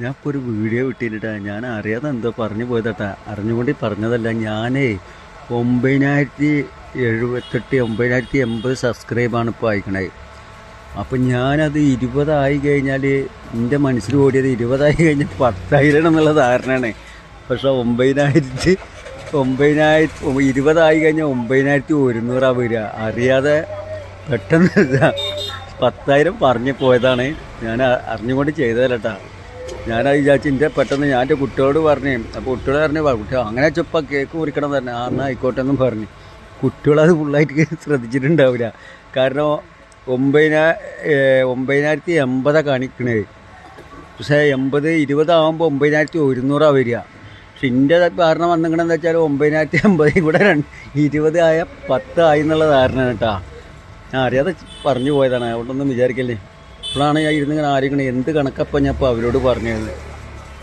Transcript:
ഞാൻ ഇപ്പോൾ ഒരു വീഡിയോ വിട്ടിട്ടാ ഞാൻ അറിയാതെ എന്തോ പറഞ്ഞു പോയതട്ടാ. അറിഞ്ഞുകൊണ്ട് പറഞ്ഞതല്ല ഞാനേ ഒമ്പതിനായിരത്തി എഴുപത്തെട്ട് ഒമ്പതിനായിരത്തി എൺപത് സബ്സ്ക്രൈബാണ് ഇപ്പോൾ അയക്കണേ അപ്പം ഞാനത് ഇരുപതായി കഴിഞ്ഞാൽ എന്റെ മനസ്സിൽ ഓടിയത് ഇരുപതായി കഴിഞ്ഞാൽ പത്തായിരം എന്നുള്ള ധാരണയാണ്. പക്ഷെ ഒമ്പതിനായിരത്തി ഒമ്പതിനായിരത്തി ഇരുപതായി കഴിഞ്ഞാൽ ഒമ്പതിനായിരത്തി ഒരുന്നൂറാണ് വരിക. അറിയാതെ പെട്ടെന്ന് പത്തായിരം പറഞ്ഞു പോയതാണ്. ഞാൻ അറിഞ്ഞുകൊണ്ട് ചെയ്തതല്ലട്ടാ. ഞാനത് വിചാരിച്ചു എന്റെ പെട്ടെന്ന് ഞാൻ എന്റെ കുട്ടികളോട് പറഞ്ഞു അപ്പോൾ കുട്ടികൾ പറഞ്ഞു "വാ, കുട്ടി അങ്ങനെ ചൊപ്പ കേക്ക് മുറിക്കണം പറഞ്ഞു. ആ എന്നാൽ ആയിക്കോട്ടെ എന്നും പറഞ്ഞു. കുട്ടികളത് ഫുള്ളായിട്ട് ശ്രദ്ധിച്ചിട്ടുണ്ടാവില്ല. കാരണം ഒമ്പതിനാ ഒമ്പതിനായിരത്തി എൺപതാണ് കാണിക്കണത് പക്ഷേ എൺപത് ഇരുപതാകുമ്പോൾ ഒമ്പതിനായിരത്തി ഒരുന്നൂറാണ് വരിക. പക്ഷെ എന്റെ ധാരണ വന്നിക്കണമെന്ന് വെച്ചാൽ ഒമ്പതിനായിരത്തി അമ്പതിൽ കൂടെ രണ്ട് ഇരുപത് ആയ പത്ത് ആയി എന്നുള്ള ധാരണ കേട്ടാ. ഞാൻ അറിയാതെ പറഞ്ഞു പോയതാണ് അതുകൊണ്ടൊന്നും വിചാരിക്കല്ലേ. ഇപ്പോഴാണ് ഞാൻ ഇരുന്നിങ്ങനെ ആലോചിക്കണേ എന്ത് കണക്കപ്പം ഞാൻ ഇപ്പോൾ അവരോട് പറഞ്ഞത്?